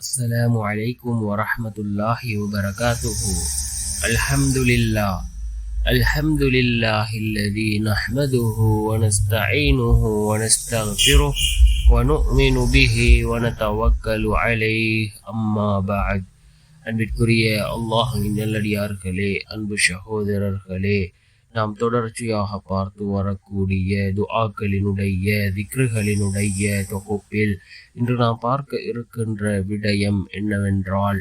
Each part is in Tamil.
السلام عليكم ورحمة الله وبركاته الحمد لله الحمد لله الذي نحمده ونستعينه ونستغفره ونؤمن به ونتوكل عليه أما بعد அன்பிற்குரிய அல்லாஹின் நல்லடியார்களே அன்பு சகோதரர்களே நாம் தொடர்ச்சியாக பார்த்து வரக்கூடிய துஆக்களினுடைய திக்ருகளினுடைய தொகுப்பில் இன்று நாம் பார்க்க இருக்கின்ற விடயம் என்னவென்றால்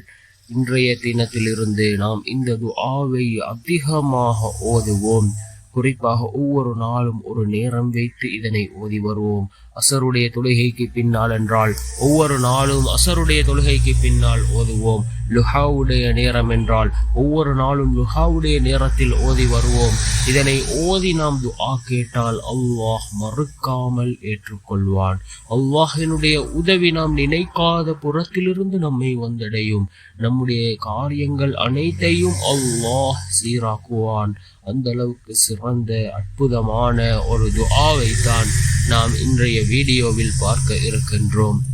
இன்றைய தினத்திலிருந்து நாம் இந்த துஆவை அதிகமாக ஓதுவோம். குறிப்பாக ஒவ்வொரு நாளும் ஒரு நேரம் வைத்து இதனை ஓதி வருவோம். அசருடைய தொழுகைக்கு பின்னால் என்றால் ஒவ்வொரு நாளும் அசருடைய தொழுகைக்கு பின்னால் ஓதுவோம். லுஹாவுடைய நேரம் என்றால் ஒவ்வொரு நாளும் லுஹாவுடைய நேரத்தில் ஓதி வருவோம். இதனை ஓதி நாம் துஆ கேட்டால் அல்லாஹ் மறுக்காமல் ஏற்றுக்கொள்வான். அல்லாஹினுடைய உதவி நாம் நினைக்காத புறத்திலிருந்து நம்மை வந்தடையும். நம்முடைய காரியங்கள் அனைத்தையும் அல்லாஹ் சீராக்குவான். அந்த அளவுக்கு சிறந்த அற்புதமான ஒரு துஆவை தான் நாம் இன்றைய வீடியோவில் பார்க்க இருக்கின்றோம்.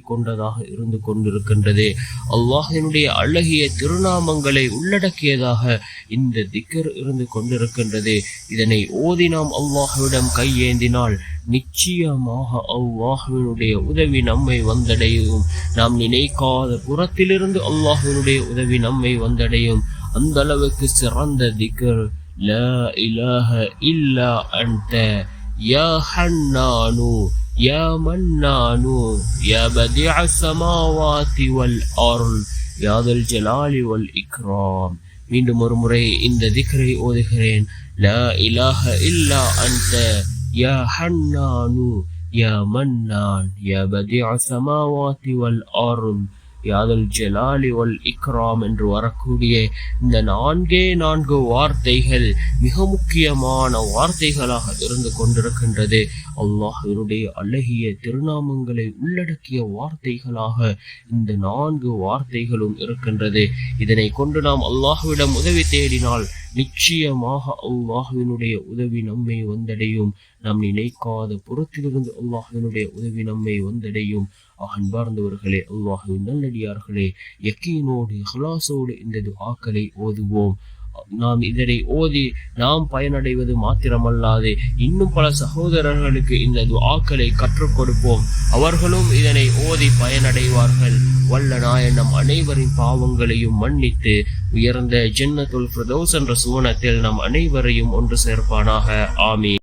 கொண்டதாக இருந்து கொண்டிருக்கின்றது அல்லாஹினுடைய அழகிய திருநாமங்களை உள்ளடக்கியதாக இந்த திக்கர் இருந்து கொண்டிருக்கின்றது இதனை ஓதி நாம் அல்லாஹுவிடம் கையேந்தினால் நிச்சயமாக அல்லாஹுவினுடைய உதவி நம்மை வந்தடையும் நாம் நினைக்காத புறத்திலிருந்து அல்லாஹுவினுடைய உதவி நம்மை வந்தடையும் அந்த அளவுக்கு சிறந்த திக்கர் لا إله إلا أنت يا حنان يا منان يا بديع السماوات والأرض يا ذا الجلال والإكرام மீண்டும் ஒரு முறை இந்த திக்ரை ஓதுகிறேன் லா இலாஹ இல்லா அன்த யா ஹன்னானு யா மன்னான் யா பதிஅ சமாவாதி வல் அர்த் யாதல் ஜெலாலி வல் இக்ராம் என்று வரக்கூடிய இந்த நான்கே நான்கு வார்த்தைகள் மிக முக்கியமான வார்த்தைகளாக இருந்து கொண்டிருக்கின்றது. அல்லாஹினுடைய அழகிய திருநாமங்களை உள்ளடக்கிய வார்த்தைகளாக இந்த நான்கு வார்த்தைகளும் இருக்கின்றது. இதனை கொண்டு நாம் அல்லாஹுவிடம் உதவி தேடினால் நிச்சயமாக அல்லாஹுவினுடைய உதவி நம்மை வந்தடையும். நாம் நினைக்காத புறத்திலிருந்து அல்லாஹுவினுடைய உதவி நம்மை வந்தடையும். அன்பார்ந்தவர்களே அல்லாஹுவின் நல்லடியார்களே யக்கீனோடு ஹலாசோடு இந்த துவாக்களை ஓதுவோம். நாம் இதனை ஓதி நாம் பயனடைவது மாத்திரமல்லாது இன்னும் பல சகோதரர்களுக்கு இந்த துஆக்களை கற்றுக் கொடுப்போம். அவர்களும் இதனை ஓதி பயனடைவார்கள். வல்ல நாயன் நம் அனைவரின் பாவங்களையும் மன்னித்து உயர்ந்த ஜென்னத்துல் பிரதோஸ் என்ற சுவனத்தில் நம் அனைவரையும் ஒன்று சேர்ப்பானாக. ஆமீன்.